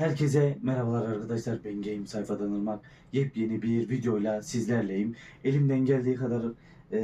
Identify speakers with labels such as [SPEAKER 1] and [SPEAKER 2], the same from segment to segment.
[SPEAKER 1] Herkese merhabalar arkadaşlar. Ben Game sayfadan Irmak yepyeni bir videoyla sizlerleyim. Elimden geldiği kadar e,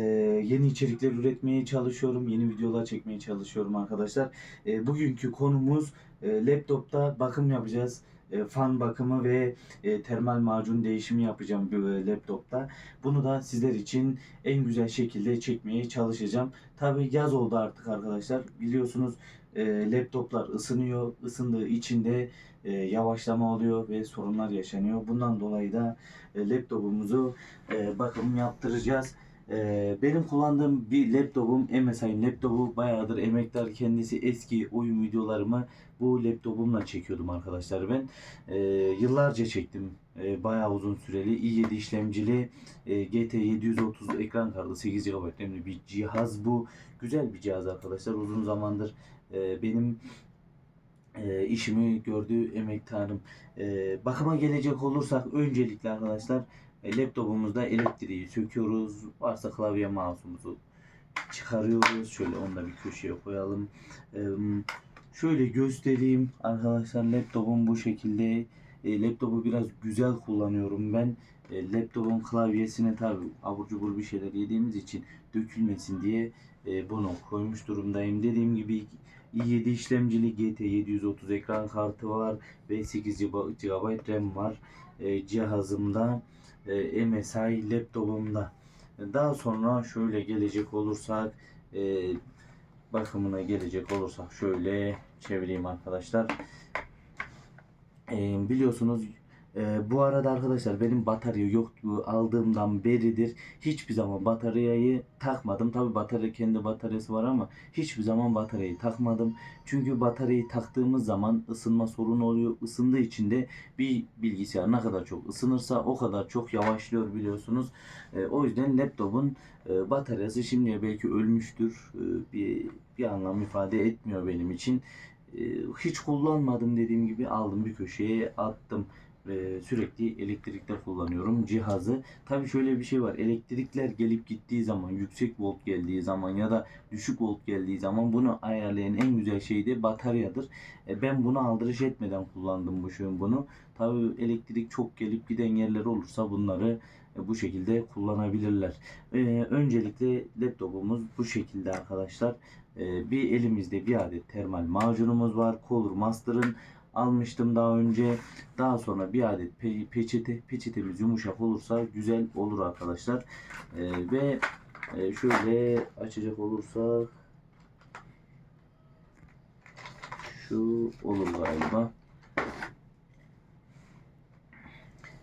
[SPEAKER 1] yeni içerikler üretmeye çalışıyorum yeni videolar çekmeye çalışıyorum arkadaşlar. E, bugünkü konumuz e, laptopta bakım yapacağız. E, fan bakımı ve e, termal macun değişimi yapacağım e, laptopta. Bunu da sizler için en güzel şekilde çekmeye çalışacağım. Tabi yaz oldu artık arkadaşlar. Biliyorsunuz e, laptoplar ısınıyor ısındığı için de e, yavaşlama oluyor ve sorunlar yaşanıyor. Bundan dolayı da e, laptopumuzu e, bakım yaptıracağız. E, benim kullandığım bir laptopum MSI'nin laptopu bayağıdır emektar kendisi eski oyun videolarımı bu laptopumla çekiyordum arkadaşlar ben. E, yıllarca çektim. E, bayağı uzun süreli i7 işlemcili e, GT 730 ekran kartı 8 GB RAM'li bir cihaz bu. Güzel bir cihaz arkadaşlar. Uzun zamandır e, benim e, işimi gördüğü emektarım. E, bakıma gelecek olursak öncelikle arkadaşlar e, laptopumuzda elektriği söküyoruz. Varsa klavye mouse'umuzu çıkarıyoruz. Şöyle onu da bir köşeye koyalım. E, şöyle göstereyim arkadaşlar laptopum bu şekilde. E, laptopu biraz güzel kullanıyorum ben. E, laptopun klavyesine tabi abur cubur bir şeyler yediğimiz için dökülmesin diye e, bunu koymuş durumdayım. Dediğim gibi i7 işlemcili GT 730 ekran kartı var ve 8 GB RAM var e, cihazımda e, MSI laptopumda. Daha sonra şöyle gelecek olursak e, bakımına gelecek olursak şöyle çevireyim arkadaşlar. E, biliyorsunuz e, bu arada arkadaşlar benim batarya yoktu aldığımdan beridir hiçbir zaman bataryayı takmadım. Tabi batarya kendi bataryası var ama hiçbir zaman bataryayı takmadım. Çünkü bataryayı taktığımız zaman ısınma sorunu oluyor. Isındığı için de bir bilgisayar ne kadar çok ısınırsa o kadar çok yavaşlıyor biliyorsunuz. E, o yüzden laptopun e, bataryası şimdiye belki ölmüştür. E, bir, bir anlam ifade etmiyor benim için. E, hiç kullanmadım dediğim gibi aldım bir köşeye attım e, sürekli elektrikte kullanıyorum cihazı. Tabii şöyle bir şey var. Elektrikler gelip gittiği zaman, yüksek volt geldiği zaman ya da düşük volt geldiği zaman bunu ayarlayan en güzel şey de bataryadır. E, ben bunu aldırış etmeden kullandım bu şeyin bunu. Tabii elektrik çok gelip giden yerler olursa bunları e, bu şekilde kullanabilirler. E, öncelikle laptopumuz bu şekilde arkadaşlar. E, bir elimizde bir adet termal macunumuz var. Color Master'ın almıştım daha önce. Daha sonra bir adet pe- peçete. Peçetemiz yumuşak olursa güzel olur arkadaşlar. Ee, ve e, şöyle açacak olursak şu olur galiba.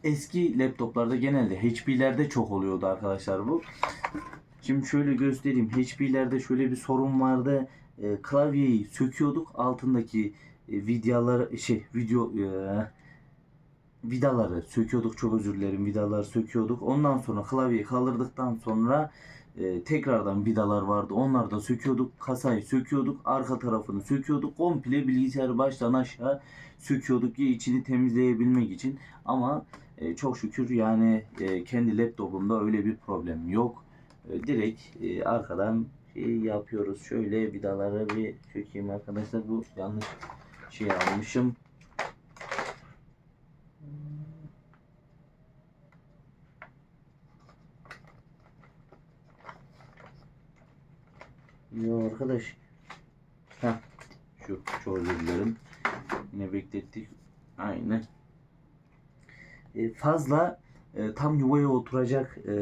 [SPEAKER 1] Eski laptoplarda genelde HP'lerde çok oluyordu arkadaşlar bu. Şimdi şöyle göstereyim. HP'lerde şöyle bir sorun vardı. E, klavyeyi söküyorduk. Altındaki e, videoları şey video e, vidaları söküyorduk. Çok özür dilerim vidaları söküyorduk. Ondan sonra klavyeyi kaldırdıktan sonra e, tekrardan vidalar vardı. Onları da söküyorduk. Kasayı söküyorduk. Arka tarafını söküyorduk. Komple bilgisayarı baştan aşağı söküyorduk. Ki içini temizleyebilmek için. Ama e, çok şükür yani e, kendi laptopumda öyle bir problem yok. E, direkt e, arkadan şey yapıyoruz. Şöyle vidaları bir sökeyim arkadaşlar. Bu yanlış şey almışım. Yo arkadaş. Ha şu dilerim. Yine beklettik. Aynen. E, fazla e, tam yuvaya oturacak e,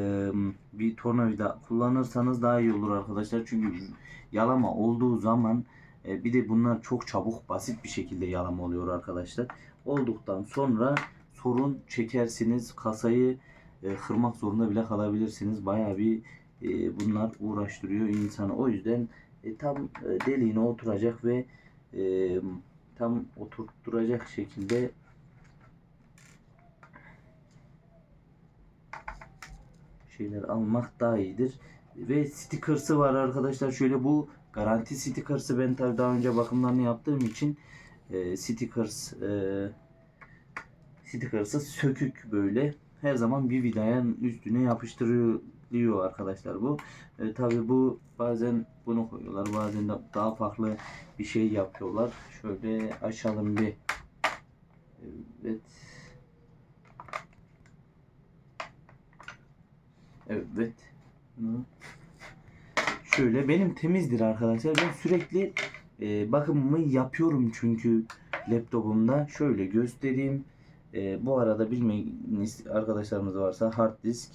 [SPEAKER 1] bir tornavida kullanırsanız daha iyi olur arkadaşlar. Çünkü yalama olduğu zaman e, bir de bunlar çok çabuk basit bir şekilde yalama oluyor arkadaşlar. Olduktan sonra sorun çekersiniz. Kasayı e, kırmak zorunda bile kalabilirsiniz. Baya bir e, bunlar uğraştırıyor insanı. O yüzden e, tam e, deliğine oturacak ve e, tam oturtturacak şekilde şeyler almak daha iyidir. Ve sticker'sı var arkadaşlar. Şöyle bu Garanti stickers'ı ben tabii daha önce bakımlarını yaptığım için e, stickers e, stickers'ı sökük böyle her zaman bir vidayanın üstüne yapıştırılıyor arkadaşlar bu. E, tabii bu bazen bunu koyuyorlar bazen de daha farklı bir şey yapıyorlar. Şöyle açalım bir Evet. Evet. Bunu Şöyle benim temizdir arkadaşlar. Ben sürekli e, bakımımı yapıyorum çünkü laptopumda. Şöyle göstereyim. E, bu arada bilmeyiniz arkadaşlarımız varsa hard disk,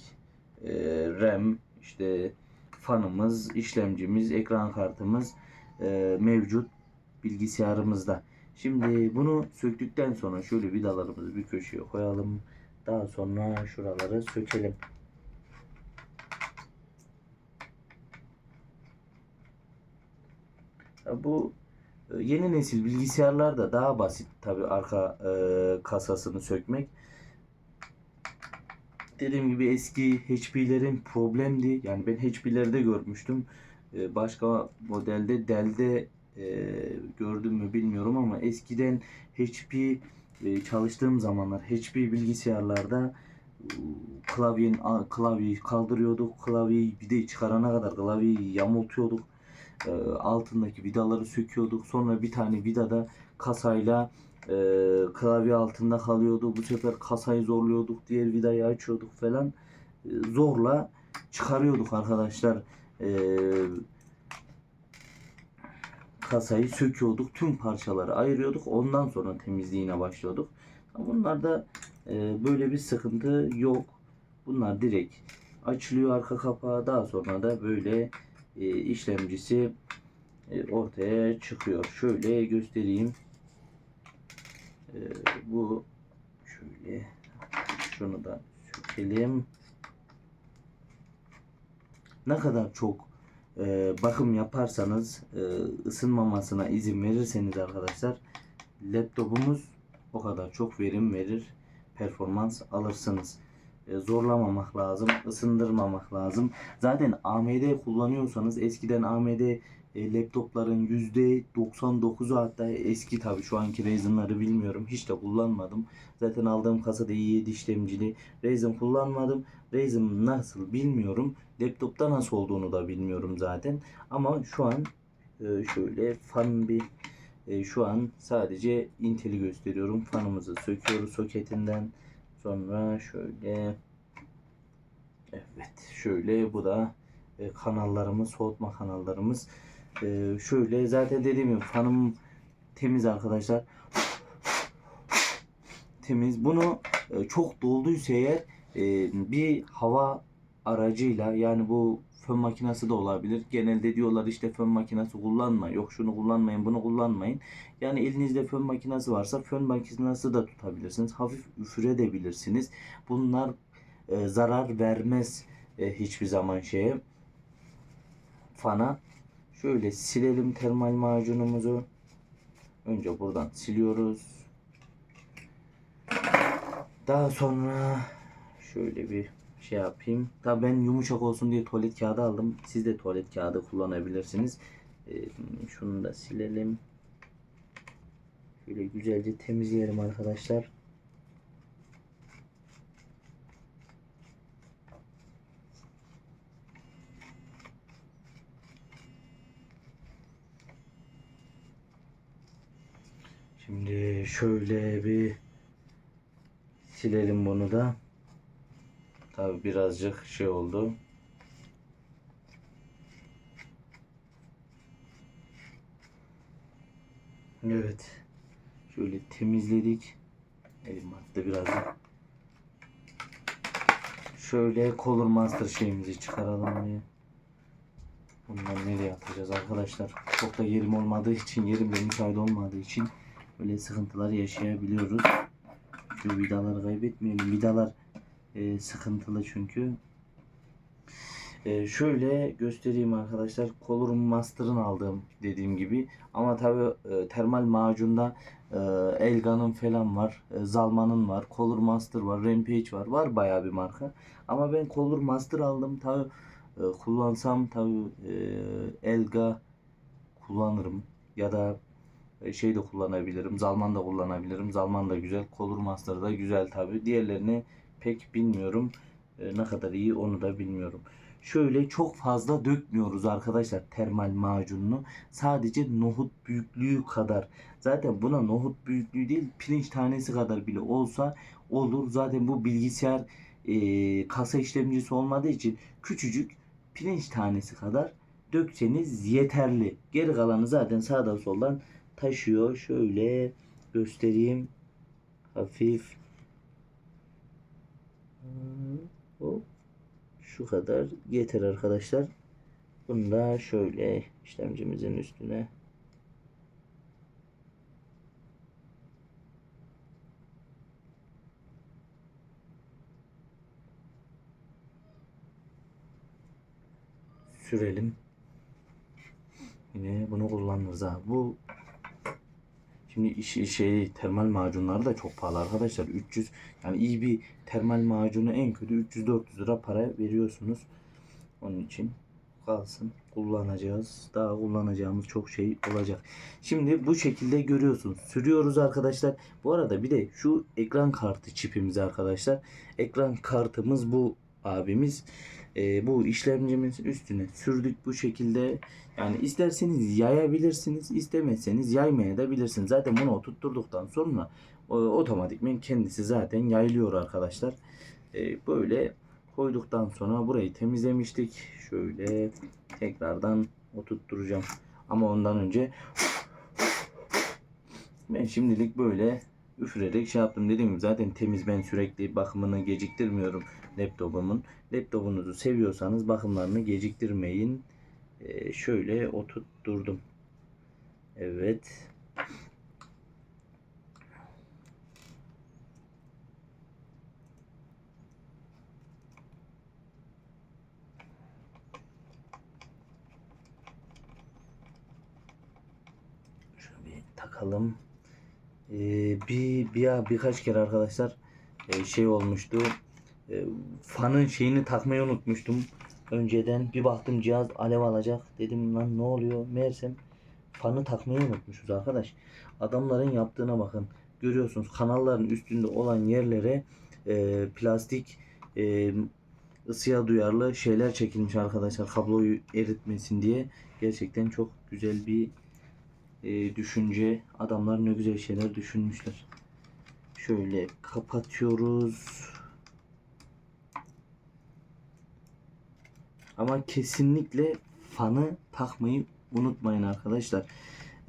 [SPEAKER 1] e, RAM, işte fanımız, işlemcimiz, ekran kartımız e, mevcut bilgisayarımızda. Şimdi bunu söktükten sonra şöyle vidalarımızı bir köşeye koyalım. Daha sonra şuraları sökelim. Bu e, yeni nesil bilgisayarlarda daha basit tabi arka e, kasasını sökmek. Dediğim gibi eski HP'lerin problemdi. Yani ben HP'lerde görmüştüm. E, başka modelde Dell'de e, gördüm mü bilmiyorum ama eskiden HP e, çalıştığım zamanlar HP bilgisayarlarda klavyenin klavyeyi kaldırıyorduk. Klavyeyi bir de çıkarana kadar klavyeyi yamultuyorduk. E, altındaki vidaları söküyorduk. Sonra bir tane vidada kasayla e, klavye altında kalıyordu. Bu sefer kasayı zorluyorduk. Diğer vidayı açıyorduk falan. E, zorla çıkarıyorduk arkadaşlar. E, kasayı söküyorduk. Tüm parçaları ayırıyorduk. Ondan sonra temizliğine başlıyorduk. Bunlarda e, böyle bir sıkıntı yok. Bunlar direkt açılıyor arka kapağı. Daha sonra da böyle işlemcisi e, ortaya çıkıyor. Şöyle göstereyim. E, bu şöyle şunu da sökelim. Ne kadar çok e, bakım yaparsanız e, ısınmamasına izin verirseniz arkadaşlar laptopumuz o kadar çok verim verir performans alırsınız E, zorlamamak lazım ısındırmamak lazım. Zaten AMD kullanıyorsanız eskiden AMD e, laptopların %99'u hatta eski tabi şu anki Ryzen'ları bilmiyorum. Hiç de kullanmadım. Zaten aldığım kasada i7 işlemcili Ryzen kullanmadım. Ryzen nasıl bilmiyorum. Laptopta nasıl olduğunu da bilmiyorum zaten. Ama şu an e, şöyle fan bir e, şu an sadece Intel'i gösteriyorum. Fanımızı söküyoruz soketinden sonra şöyle evet şöyle bu da e, kanallarımız soğutma kanallarımız. E, şöyle zaten dediğim gibi fanım temiz arkadaşlar. Temiz. Bunu e, çok dolduysa eğer e, bir hava aracıyla yani bu fön makinesi de olabilir. Genelde diyorlar işte fön makinesi kullanma. Yok şunu kullanmayın, bunu kullanmayın. Yani elinizde fön makinesi varsa fön makinesi de tutabilirsiniz. Hafif üfürebilirsiniz. Bunlar e, zarar vermez e, hiçbir zaman şeye fana. Şöyle silelim termal macunumuzu. Önce buradan siliyoruz. Daha sonra şöyle bir şey yapayım. Tabii ben yumuşak olsun diye tuvalet kağıdı aldım. Siz de tuvalet kağıdı kullanabilirsiniz. Ee, şunu da silelim. Şöyle güzelce temizleyelim arkadaşlar. Şimdi şöyle bir silelim bunu da. Tabi birazcık şey oldu. Evet. Şöyle temizledik. Elim attı birazcık. Şöyle Color Master şeyimizi çıkaralım diye. Bunları nereye atacağız arkadaşlar? Çok da yerim olmadığı için, yerim de müsait olmadığı için böyle sıkıntılar yaşayabiliyoruz. Şu vidaları kaybetmeyelim. Vidalar e, sıkıntılı çünkü. E, şöyle göstereyim arkadaşlar. Color Master'ın aldığım dediğim gibi. Ama tabi e, termal macunda e, Elga'nın falan var. Zalman'ın var. Color Master var. Rampage var. Var bayağı bir marka. Ama ben Color Master aldım. Tabi kullansam tabi Elga kullanırım. Ya da şey de kullanabilirim. Zalman da kullanabilirim. Zalman da güzel. Color Master da güzel tabi. Diğerlerini pek bilmiyorum. E, ne kadar iyi onu da bilmiyorum. şöyle çok fazla dökmüyoruz arkadaşlar termal macununu. Sadece nohut büyüklüğü kadar. Zaten buna nohut büyüklüğü değil pirinç tanesi kadar bile olsa olur. Zaten bu bilgisayar e, kasa işlemcisi olmadığı için küçücük pirinç tanesi kadar dökseniz yeterli. Geri kalanı zaten sağdan soldan taşıyor. Şöyle göstereyim. Hafif. Hop. Şu kadar yeter arkadaşlar. Bunu da şöyle işlemcimizin üstüne sürelim. Yine bunu kullanırız ha. Bu şimdi iş, şey termal macunlar da çok pahalı arkadaşlar. 300 yani iyi bir termal macunu en kötü 300-400 lira para veriyorsunuz. Onun için kalsın kullanacağız. Daha kullanacağımız çok şey olacak. Şimdi bu şekilde görüyorsunuz. Sürüyoruz arkadaşlar. Bu arada bir de şu ekran kartı çipimiz arkadaşlar. Ekran kartımız bu abimiz. Ee, bu işlemcimizin üstüne sürdük bu şekilde. Yani isterseniz yayabilirsiniz, istemezseniz yaymaya da bilirsiniz. Zaten bunu oturtturduktan sonra o, otomatikmen kendisi zaten yayılıyor arkadaşlar. Ee, böyle koyduktan sonra burayı temizlemiştik. Şöyle tekrardan oturtturacağım. Ama ondan önce ben şimdilik böyle üfürerek şey yaptım. Dediğim gibi zaten temiz ben sürekli bakımını geciktirmiyorum laptopumun. Laptopunuzu seviyorsanız bakımlarını geciktirmeyin. Ee, şöyle oturtturdum. Evet. Şunu bir takalım. Ee, bir, bir birkaç kere arkadaşlar e, şey olmuştu. E, fanın şeyini takmayı unutmuştum. Önceden bir baktım cihaz alev alacak. Dedim lan ne oluyor? Meğersem fanı takmayı unutmuşuz arkadaş. Adamların yaptığına bakın. Görüyorsunuz kanalların üstünde olan yerlere e, plastik e, ısıya duyarlı şeyler çekilmiş arkadaşlar. Kabloyu eritmesin diye. Gerçekten çok güzel bir e, düşünce. Adamlar ne güzel şeyler düşünmüşler. Şöyle kapatıyoruz. Ama kesinlikle fanı takmayı unutmayın arkadaşlar.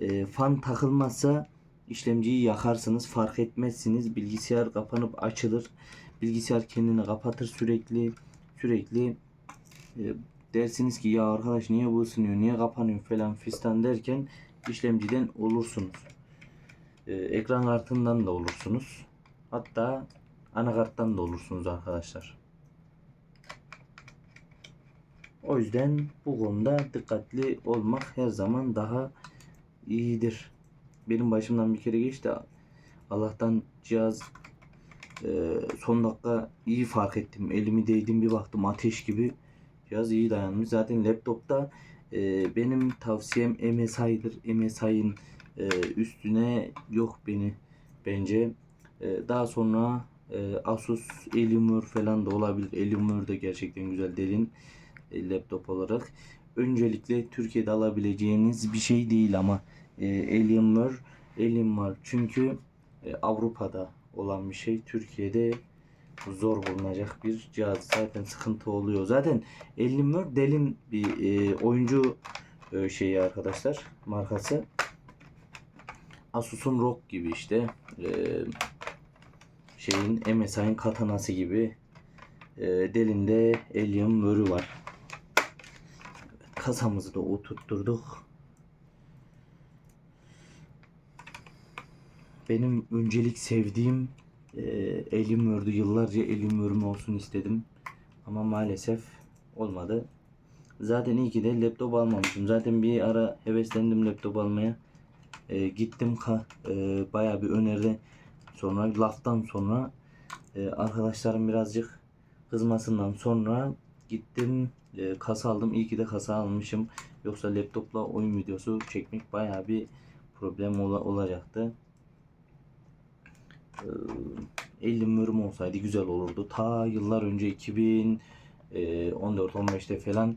[SPEAKER 1] E, fan takılmazsa işlemciyi yakarsınız fark etmezsiniz. Bilgisayar kapanıp açılır. Bilgisayar kendini kapatır sürekli. Sürekli e, dersiniz ki ya arkadaş niye bu ısınıyor niye kapanıyor falan fistan derken işlemciden olursunuz. Ee, ekran kartından da olursunuz. Hatta anakarttan da olursunuz arkadaşlar. O yüzden bu konuda dikkatli olmak her zaman daha iyidir. Benim başımdan bir kere geçti. Allah'tan cihaz e, son dakika iyi fark ettim. Elimi değdim bir baktım ateş gibi. Cihaz iyi dayanmış. Zaten laptopta e, benim tavsiyem MSI'dır. MSI'ın e, üstüne yok beni bence. E, daha sonra e, Asus Alienware falan da olabilir. Alienware de gerçekten güzel derin laptop olarak. Öncelikle Türkiye'de alabileceğiniz bir şey değil ama e, Alienware Alienware çünkü e, Avrupa'da olan bir şey. Türkiye'de zor bulunacak bir cihaz. Zaten sıkıntı oluyor. Zaten Alienware delin bir e, oyuncu e, şeyi arkadaşlar. Markası. Asus'un ROG gibi işte. E, şeyin MSI'nin katanası gibi. E, delinde Alienware'ü var. Kasamızı da oturtturduk. Benim öncelik sevdiğim e, elim ördü. Yıllarca elim örme olsun istedim. Ama maalesef olmadı. Zaten iyi ki de laptop almamışım. Zaten bir ara heveslendim laptop almaya. E, gittim ka, e, bayağı bir öneride sonra laftan sonra e, arkadaşlarım birazcık kızmasından sonra gittim e, kasa aldım. İyi ki de kasa almışım. Yoksa laptopla oyun videosu çekmek bayağı bir problem ola, olacaktı. Ee, 50 mürüm olsaydı güzel olurdu. Ta yıllar önce 2000 e, 14-15'te falan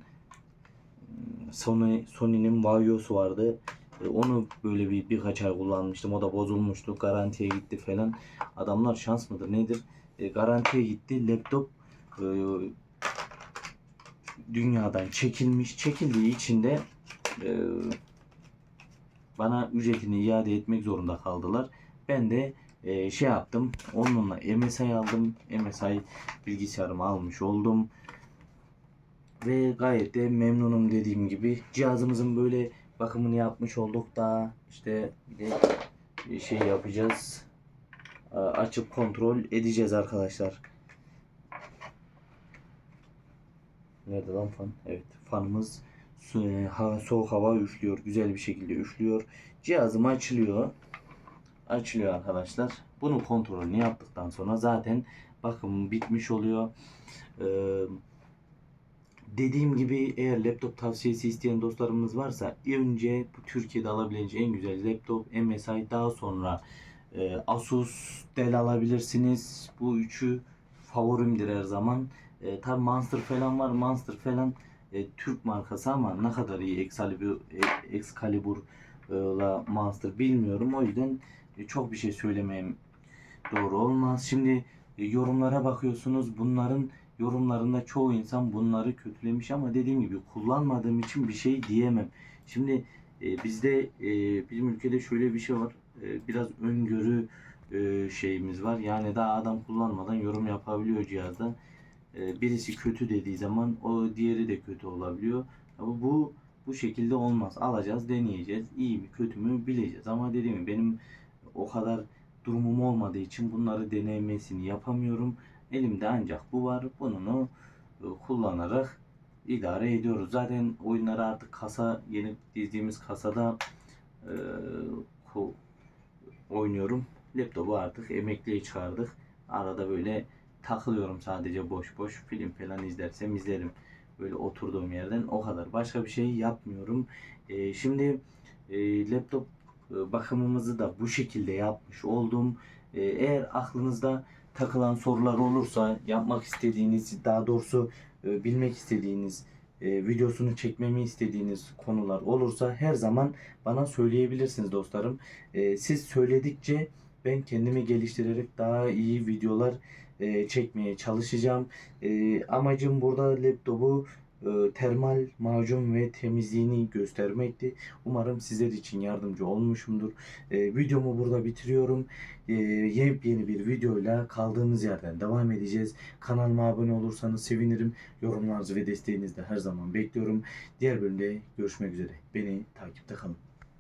[SPEAKER 1] Sony Sony'nin Vaio'su vardı. E, Onu böyle bir birkaç ay kullanmıştım. O da bozulmuştu. Garantiye gitti falan. Adamlar şans mıdır nedir? E, garantiye gitti. Laptop e, dünyadan çekilmiş. Çekildiği için de e, bana ücretini iade etmek zorunda kaldılar. Ben de e, şey yaptım. Onunla MSI aldım. MSI bilgisayarımı almış oldum. Ve gayet de memnunum dediğim gibi. Cihazımızın böyle bakımını yapmış olduk da işte bir de bir şey yapacağız. Açıp kontrol edeceğiz arkadaşlar. Nerede lan fan? Evet fanımız e, soğuk hava üflüyor. Güzel bir şekilde üflüyor. Cihazım açılıyor. Açılıyor arkadaşlar. Bunun kontrolünü yaptıktan sonra zaten bakım bitmiş oluyor. Ee, dediğim gibi eğer laptop tavsiyesi isteyen dostlarımız varsa önce bu Türkiye'de alabileceği en güzel laptop MSI daha sonra e, Asus Dell alabilirsiniz. Bu üçü favorimdir her zaman. E, tabi Monster falan var. Monster falan e, Türk markası ama ne kadar iyi Excalibur, e, Excalibur'la Monster bilmiyorum. O yüzden e, çok bir şey söylemeyeyim doğru olmaz. Şimdi e, yorumlara bakıyorsunuz. Bunların yorumlarında çoğu insan bunları kötülemiş ama dediğim gibi kullanmadığım için bir şey diyemem. Şimdi e, bizde e, bizim ülkede şöyle bir şey var. E, biraz öngörü e, şeyimiz var. Yani daha adam kullanmadan yorum yapabiliyor cihazda. E, birisi kötü dediği zaman o diğeri de kötü olabiliyor. Ama bu bu şekilde olmaz. Alacağız, deneyeceğiz. İyi mi kötü mü bileceğiz. Ama dediğim gibi benim o kadar durumum olmadığı için bunları denemesini yapamıyorum. Elimde ancak bu var. Bunu e, kullanarak idare ediyoruz. Zaten oyunları artık kasa yeni dizdiğimiz kasada e, oynuyorum. Laptopu artık emekliye çıkardık. Arada böyle takılıyorum sadece boş boş film falan izlersem izlerim. Böyle oturduğum yerden o kadar. Başka bir şey yapmıyorum. E, şimdi e, laptop e, bakımımızı da bu şekilde yapmış oldum. E, eğer aklınızda takılan sorular olursa yapmak istediğiniz daha doğrusu e, bilmek istediğiniz e, videosunu çekmemi istediğiniz konular olursa her zaman bana söyleyebilirsiniz dostlarım. E, siz söyledikçe ben kendimi geliştirerek daha iyi videolar e, çekmeye çalışacağım. E, amacım burada laptopu e, termal macun ve temizliğini göstermekti. Umarım sizler için yardımcı olmuşumdur. E, videomu burada bitiriyorum. E, yepyeni bir videoyla kaldığımız yerden devam edeceğiz. Kanalıma abone olursanız sevinirim. Yorumlarınızı ve desteğinizi de her zaman bekliyorum. Diğer bölümde görüşmek üzere. Beni takipte kalın.